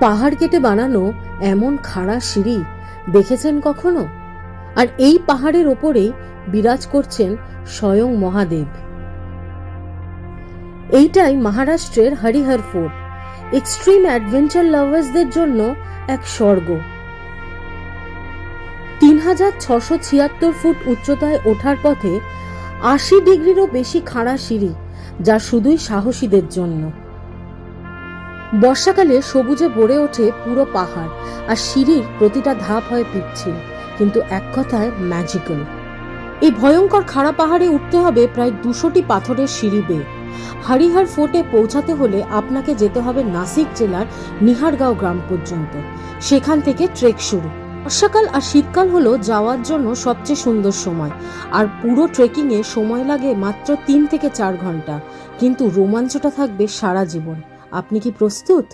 পাহাড় কেটে বানানো এমন খাড়া সিঁড়ি দেখেছেন কখনো? আর এই পাহাড়ের ওপরেই বিরাজ করছেন স্বয়ং মহাদেব। এইটাই মহারাষ্ট্রের হরিহর ফোর্ট এক্সট্রিম অ্যাডভেঞ্চার লাভার্সদের জন্য এক স্বর্গ। তিন হাজার ছশো ছিয়াত্তর ফুট উচ্চতায় ওঠার পথে আশি ডিগ্রিরও বেশি খাড়া সিঁড়ি, যা শুধুই সাহসীদের জন্য। বর্ষাকালে সবুজে ভরে ওঠে পুরো পাহাড়, আর সিঁড়ির প্রতিটা ধাপ হয় পিচ্ছিল, কিন্তু এক কথায় ম্যাজিক্যাল এই ভয়ঙ্কর খাড়া পাহাড়ে উঠতে হবে প্রায় দুশোটি পাথরের সিঁড়ি বেয়ে। হরিহর ফোর্টে পৌঁছাতে হলে আপনাকে যেতে হবে নাসিক জেলার নিহারগাঁও গ্রাম পর্যন্ত। সেখান থেকে ট্রেক শুরু। বর্ষাকাল আর শীতকাল হলো যাওয়ার জন্য সবচেয়ে সুন্দর সময়, আর পুরো ট্রেকিংয়ে সময় লাগে মাত্র তিন থেকে চার ঘণ্টা, কিন্তু রোমাঞ্চটা থাকবে সারা জীবন। আপনি কি প্রস্তুত